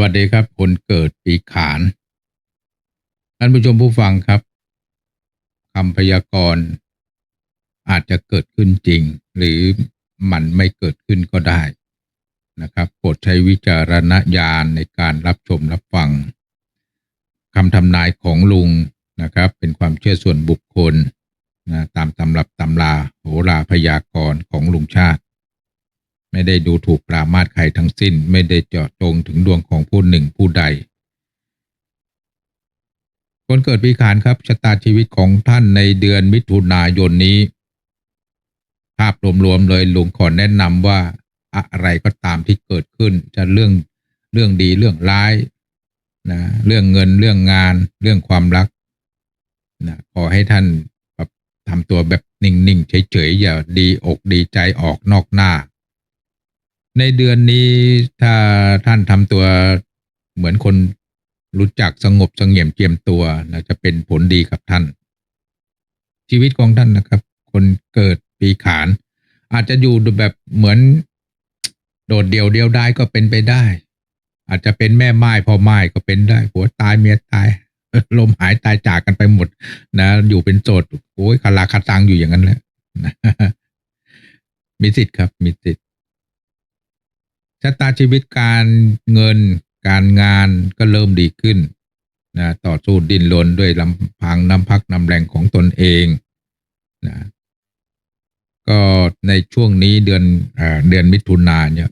วัสดีครับ คนเกิดปีขานท่านผู้ชมผู้ฟังครับคำพยากรณ์อาจจะเกิดขึ้นจริง หรือมันไม่เกิดขึ้นก็ได้นะครับโปรดใช้วิจารณญาณในการรับชมรับฟังคำทำนายของลุงนะครับ เป็นความเชื่อส่วนบุคคลนะตามตำรับตำราโหราพยากรณ์ของลุงชาติ ไม่ได้ดูถูกปรามาสใครทั้งสิ้น ไม่ได้เจาะจงถึงดวงของผู้หนึ่งผู้ใด คนเกิดปีขานครับชะตาชีวิตของท่านในเดือนมิถุนายนนี้ ภาพรวมๆเลยหลุงขอแนะนำว่าอะไรก็ตามที่เกิดขึ้น จะเรื่องเรื่องดีเรื่องร้ายนะเรื่องเงินเรื่องงาน เรื่องความรักนะขอให้ท่านแบบทำตัวแบบนิ่งๆเฉยๆอย่าดีอกดีใจออกนอกหน้า ในเดือนนี้ถ้าท่านทำตัวเหมือนคนรู้จักสงบสงเงียมเจียมตัวนะจะเป็นผลดีกับท่าน ชีวิตของท่านนะครับ คนเกิดปีขาน อาจจะอยู่แบบเหมือนโดดเดี่ยวเดียวได้ก็เป็นไปได้ อาจจะเป็นแม่ไม้พ่อไม้ก็เป็นได้ผัวตายเมียตายลมหายตายจากกันไปหมด นะ อยู่เป็นโสดโอ้ยคาราคาตังอยู่อย่างนั้นแหละนะมีสิทธิ์ครับ มีสิทธิ์ ชะตาชีวิตการเงินการงานก็เริ่มดีขึ้นนะต่อสู้ดิ้นรนด้วยลำพังน้ำพักน้ำแรงของตนเองนะก็ในช่วงนี้เดือนอเดือนมิถุนายนเนี่ย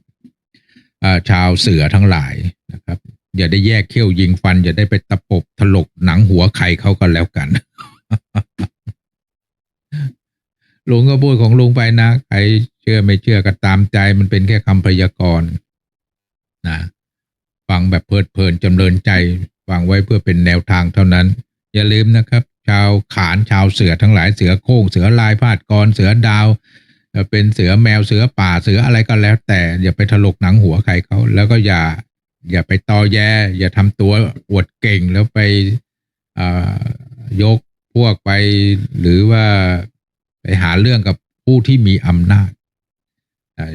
ชาวเสือทั้งหลายนะครับ อย่าได้แยกเขี้ยวยิงฟัน อย่าได้ไปตะปบถลกหนังหัวใครเขาก็แล้วกัน ลุงก็พูดของลุงไปนะใครเชื่อไม่เชื่อก็ตามใจมันเป็นแค่คำพยากรณ์นะฟังแบบเพลิดเพลินจำเริญใจฟังไว้เพื่อเป็นแนวทางเท่านั้น อย่าลืมนะครับ ชาวขานชาวเสือทั้งหลายเสือโค้งเสือลายพาดกรเสือดาว เป็นเสือแมวเสือป่าเสืออะไรก็แล้ว แต่อย่าไปถลกหนังหัวใครเขาแล้วก็อย่า อย่าไปตอแย อย่าทำตัวอวดเก่งแล้วไปยกพวกไปหรือว่า หาเรื่องกับผู้ที่มีอำนาจ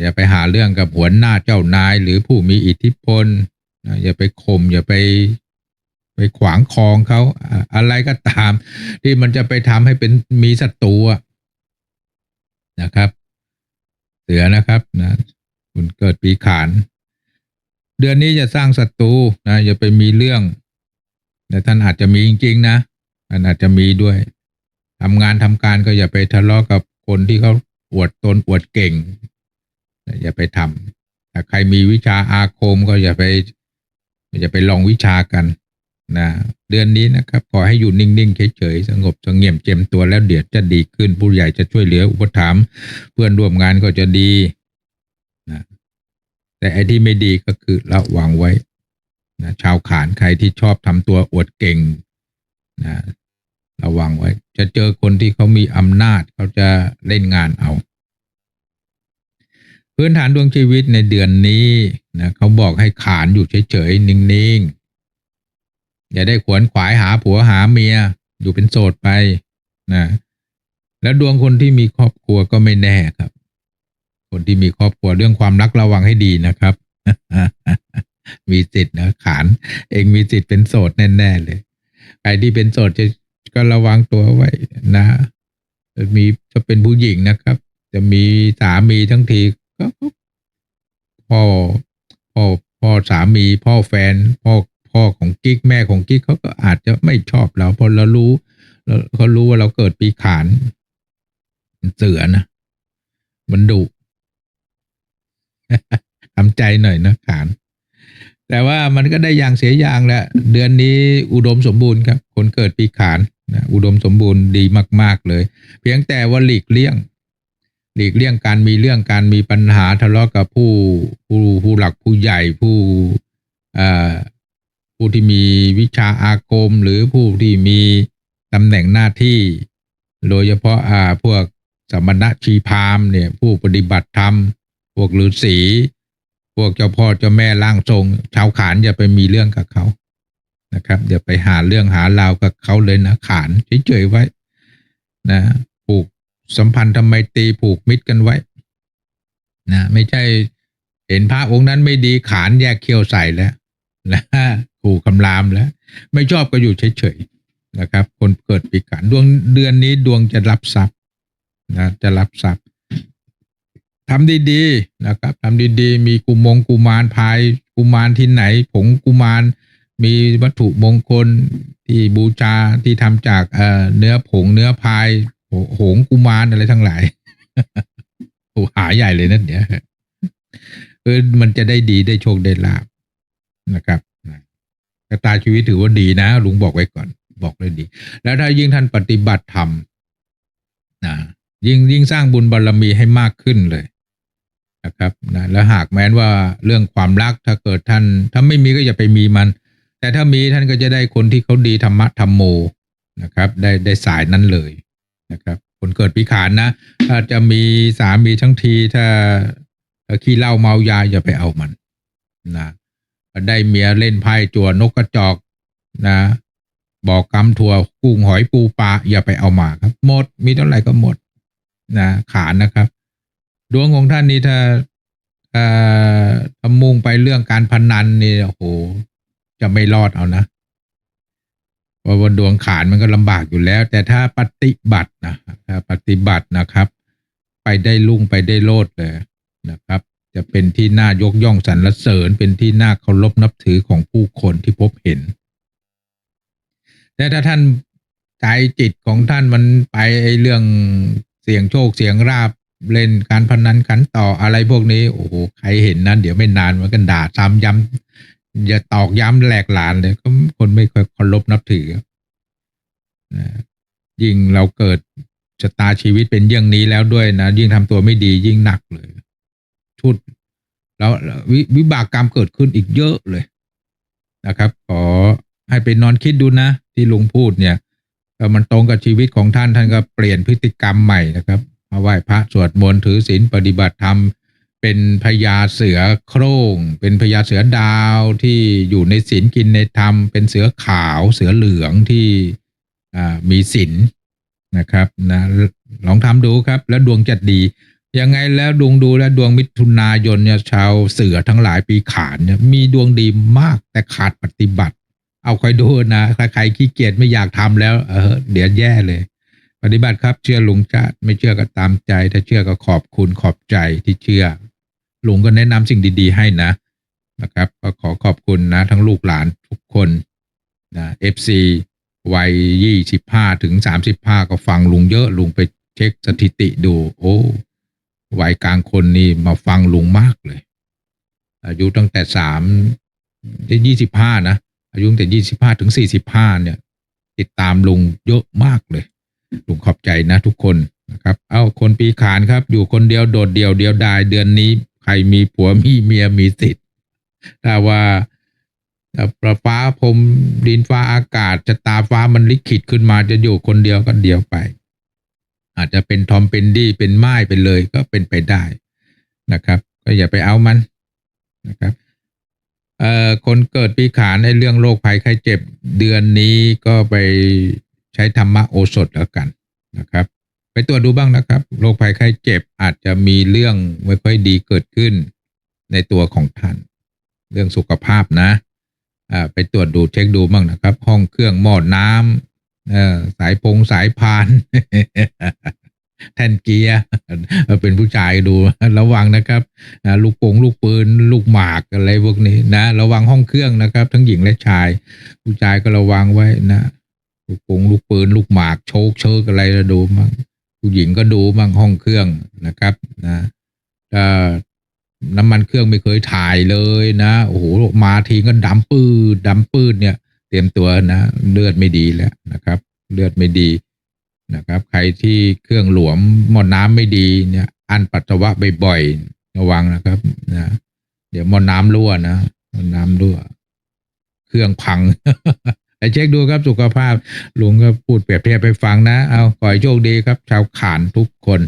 อย่าไปหาเรื่องกับหัวหน้าเจ้านายหรือผู้มีอิทธิพลอย่าไปข่มอย่าไปไปขวางคองเขาอะไรก็ตาม ที่มันจะไปทำให้เป็นมีศัตรูนะครับ เสือนะครับนะคุณเกิดปีขาน เดือนนี้จะสร้างศัตรูนะอย่าไปมีเรื่องแต่ท่านอาจจะมีจริงๆนะท่านอาจจะมีด้วย ทำงานทำการก็อย่าไปทะเลาะกับคนที่เขาอวดตนอวดเก่ง อย่าไปทำถ้าใครมีวิชาอาคมก็อย่าไป อย่าไปลองวิชากันนะเดือนนี้นะครับขอให้อยู่นิ่งๆเฉยๆสงบสงเงียมเจียมตัวแล้วเดี๋ยวจะดีขึ้น ผู้ใหญ่จะช่วยเหลืออุปถัมภ์เพื่อนร่วมงานก็จะดีนะแต่ไอ้ที่ไม่ดีก็คือระวังไว้นะชาวขานใครที่ชอบทำตัวอวดเก่งนะ ระวังไว้ จะเจอคนที่เขามีอำนาจเขาจะเล่นงานเอา พื้นฐานดวงชีวิตในเดือนนี้นะเขาบอกให้ขานอยู่เฉยๆ นิ่งๆ อย่าได้ขวนขวายหาผัวหาเมีย อยู่เป็นโสดไปนะแล้วดวงคนที่มีครอบครัวก็ไม่แน่ครับ คนที่มีครอบครัวเรื่องความรักระวังให้ดีนะครับมีสิทธิ์นะขาน เองมีสิทธิ์เป็นโสดแน่ๆเลย ใครที่เป็นโสดจะ ก็ระวังตัวไว้นะมีจะเป็นผู้หญิงนะครับ จะมีสามีทั้งทีก็พ่อพ่อพ่อสามี พ่อแฟน พ่อพ่อของกิ๊กแม่ของกิ๊กเขาก็อาจจะไม่ชอบเราเพราะเรารู้เขารู้ว่าเราเกิดปีขานเสือนะมันดุทำใจหน่อยนะขาน แต่ว่ามันก็ได้อย่างเสียอย่างแหละเดือนนี้อุดมสมบูรณ์ครับ คนเกิดปีขาน นะอุดมสมบูรณ์ดีมากๆเลย เพียงแต่ว่าหลีกเลี่ยง หลีกเลี่ยงการมีเรื่องการมีปัญหาทะเลาะกับผู้ผู้ผู้หลักผู้ใหญ่ผู้ผู้ที่มีวิชาอาคมหรือผู้ที่มีตำแหน่งหน้าที่ โดยเฉพาะอ่าพวกสมณะชีพามเนี่ย ผู้ปฏิบัติธรรม พวกฤาษีพวกเจ้าพ่อเจ้าแม่ร่างทรง ชาวขานอย่าไปมีเรื่องกับเขา นะครับอย่าไปหาเรื่องหาราวกับเขาเลยนะขานเฉยๆไว้นะผูกสัมพันธ์ทำไมตีผูกมิตรกันไว้นะไม่ใช่เห็นพระองค์นั้นไม่ดีขานแยกเขี้ยวใส่แล้วนะขู่คำรามแล้ว ไม่ชอบก็อยู่เฉยๆนะครับ คนเกิดปีขานดวงเดือนนี้ดวงจะรับทรัพย์นะจะรับทรัพย์ทำดีๆนะครับทำดีๆ มีกุมงกุมารพายกุมารที่ไหน ผงกุมาร มีวัตถุมงคลที่บูชาที่ทำจากเอ่อเนื้อผงเนื้อพายโหงกุมารอะไรทั้งหลายโอ้หาใหญ่เลยนั่นเนี่ยเออมันจะได้ดีได้โชคได้ลาบนะครับชะตาชีวิตถือว่าดีนะลุงบอกไว้ก่อน บอกเลยดี แล้วถ้ายิ่งท่านปฏิบัติธรรมนะยิ่งยิ่งสร้างบุญบารรมีให้มากขึ้นเลยนะครับนะแล้วหากแม้นว่าเรื่องความรักถ้าเกิดท่าน ถ้าไม่มีก็อย่าไปมีมัน แต่ถ้ามีท่านก็จะได้คนที่เขาดีธรรมะธรรมโมนะครับ ได้ได้สายนั้นเลยนะครับ คนเกิดปีขานนะ ถ้าจะมีสามีทั้งทีถ้าถ้าขี้เหล้าเมายาอย่าไปเอามันนะได้เมียเล่นไพ่จั่วนกกระจอกนะบอกกำถั่วกุ้งหอยปูปลาอย่าไปเอามาครับ หมดมีเท่าไหร่ก็หมดนะขานนะครับ ดวงของท่านนี้ถ้าถ้าถ้ามุ่งไปเรื่องการพนันนี่โอ้โห จะไม่รอดเอานะเพราะว่าดวงขานมันก็ลำบากอยู่แล้ว แต่ถ้าปฏิบัตินะถ้าปฏิบัตินะครับ ไปได้ลุ่งไปได้โลดเลยนะครับ จะเป็นที่น่ายกย่องสรรเสริญ เป็นที่น่าเคารพนับถือของผู้คนที่พบเห็น แต่ถ้าท่านใจจิตของท่านมันไปไอเรื่องเสียงโชคเสียงราบเล่นการพนันขันต่ออะไรพวกนี้ โอ้โหใครเห็นนั้นเดี๋ยวไม่นานมันก็ด่าซ้ำย้ำ อย่าตอกย้ำแหลกหลานเลยก็คนไม่ค่อยเคารพนับถือนะยิ่งเราเกิดชะตาชีวิตเป็นอย่างนี้แล้วด้วยนะ ยิ่งทำตัวไม่ดียิ่งหนักเลยชุด แล้วววิบากกรรมเกิดขึ้นอีกเยอะเลยนะครับ ขอให้ไปนอนคิดดูนะ ที่ลุงพูดเนี่ยถ้ามันตรงกับชีวิตของท่านท่านก็เปลี่ยนพฤติกรรมใหม่นะครับมาไหว้พระสวดมนต์ถือศีลปฏิบัติธรรม เป็นพญาเสือโคร่ง เป็นพญาเสือดาวที่อยู่ในศีลกินในธรรม เป็นเสือขาวเสือเหลืองที่มีศีลนะครับนะลองทำดูครับ แล้วดวงจะดี ยังไงแล้วดวงดูแล้วดวงมิถุนายนเนี่ยชาวเสือทั้งหลายปีขานเนี่ยมีดวงดีมากแต่ขาดปฏิบัติ เอาคอยดูนะใครขี้เกียจไม่อยากทำแล้วเออเดี๋ยวแย่เลยปฏิบัติครับเชื่อลุงจะไม่เชื่อก็ตามใจ ถ้าเชื่อก็ขอบคุณขอบใจที่เชื่อ ลุงก็แนะนำสิ่งดีๆให้นะนะครับ ก็ขอขอบคุณนะ ทั้งลูกหลานทุกคนนะเอฟซีวัยยี่สิบห้าถึงสามสิบห้าก็ฟังลุงเยอะลุงไปเช็คสถิติดู โอ้วัยกลางคนนี่มาฟังลุงมากเลย อายุตั้งแต่สามได้ยี่สิบห้านะ อายุตั้งแต่ยี่สิบห้าถึงสี่สิบห้าเนี่ย ติดตามลุงเยอะมากเลยลุงขอบใจนะทุกคนนะครับ เอาคนปีขานครับ อยู่คนเดียวโดดเดี่ยวเดียวดายเดือนนี้ ใครมีผัวมีเมียมีสิทธิ์ถ้าว่าประฟ้าพรมดินฟ้าอากาศจะตาฟ้ามันลิขิตขึ้นมาจะอยู่คนเดียวก็เดียวไป อาจจะเป็นทอมเป็นดี้เป็นไม้ไปเลยก็เป็นไปได้นะครับ ก็อย่าไปเอามันนะครับเอ่อคนเกิดปีขานในเรื่องโรคภัยไข้เจ็บเดือนนี้ก็ไปใช้ธรรมะโอสถแล้วกันนะครับ ไปตรวจดูบ้างนะครับ โรคภัยไข้เจ็บอาจจะมีเรื่องไม่ค่อยดีเกิดขึ้นในตัวของท่าน เรื่องสุขภาพนะไปตรวจดูเช็คดูบ้างนะครับ ห้องเครื่องหม้อน้ำสายพงสายพาน แท่นเกียร์เป็นผู้ชายดูระวังนะครับลูกปงลูกปืน ลูกหมากอะไรพวกนี้นะระวังห้องเครื่องนะครับ ทั้งหญิงและชาย ผู้ชายก็ระวังไว้นะลูกปงลูกปืน ลูกหมากโชกเชิกอะไรดูมั่ง ผู้หญิงก็ดูมั่งห้องเครื่องนะครับนะถ้าน้ำมันเครื่องไม่เคยถ่ายเลยนะโอ้โหมาทีก็ดำปืดดำปืดเนี่ย เตรียมตัวนะเลือดไม่ดีแล้วนะครับ เลือดไม่ดีนะครับ ใครที่เครื่องหลวมหม้อน้ำไม่ดีเนี่ย อันปัสสาวะบ่อยๆระวังนะครับนะเดี๋ยวหม้อน้ำรั่วนะหม้อน้ำรั่ว เครื่องพัง เช็คดูครับสุขภาพลุงก็พูดเปรียบเทียบไปฟังนะ เอาขอให้โชคดีครับ ชาวขานทุกคน